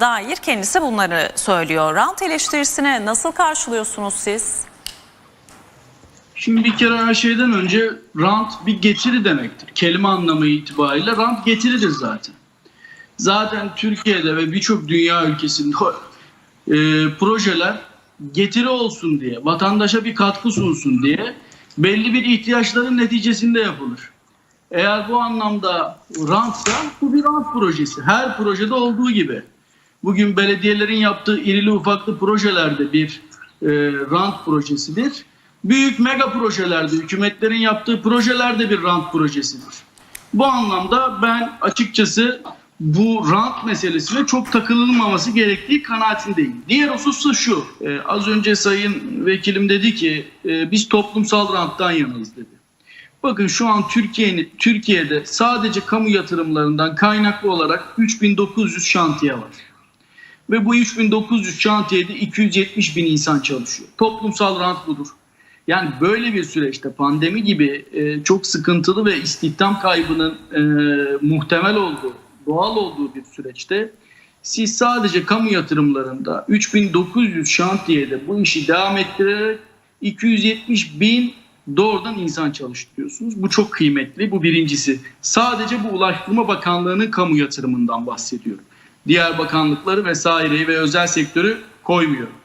dair kendisi bunları söylüyor. Rant eleştirisine nasıl karşılıyorsunuz siz? Şimdi bir kere her şeyden önce rant bir getiri demektir. Kelime anlamı itibariyle rant getiridir zaten. Zaten Türkiye'de ve birçok dünya ülkesinde e, projeler getiri olsun diye, vatandaşa bir katkı sunsun diye belli bir ihtiyaçların neticesinde yapılır. Eğer bu anlamda rantsa bu bir rant projesi. Her projede olduğu gibi. Bugün belediyelerin yaptığı irili ufaklı projelerde bir e, rant projesidir. Büyük mega projelerde, hükümetlerin yaptığı projelerde bir rant projesidir. Bu anlamda ben açıkçası bu rant meselesine çok takılılmaması gerektiği kanaatindeyim. Diğer husus şu. e, az önce Sayın Vekilim dedi ki e, biz toplumsal ranttan yanayız dedi. Bakın şu an Türkiye'nin Türkiye'de sadece kamu yatırımlarından kaynaklı olarak 3900 şantiye var. Ve bu 3900 şantiyede 270 bin insan çalışıyor. Toplumsal rant budur. Yani böyle bir süreçte pandemi gibi e, çok sıkıntılı ve istihdam kaybının e, muhtemel olduğu, doğal olduğu bir süreçte siz sadece kamu yatırımlarında 3900 şantiyede bu işi devam ettirerek 270 bin doğrudan insan çalıştırıyorsunuz. Bu çok kıymetli. Bu birincisi. Sadece bu Ulaştırma Bakanlığı'nın kamu yatırımından bahsediyorum. Diğer bakanlıkları vesaireyi ve özel sektörü koymuyorum.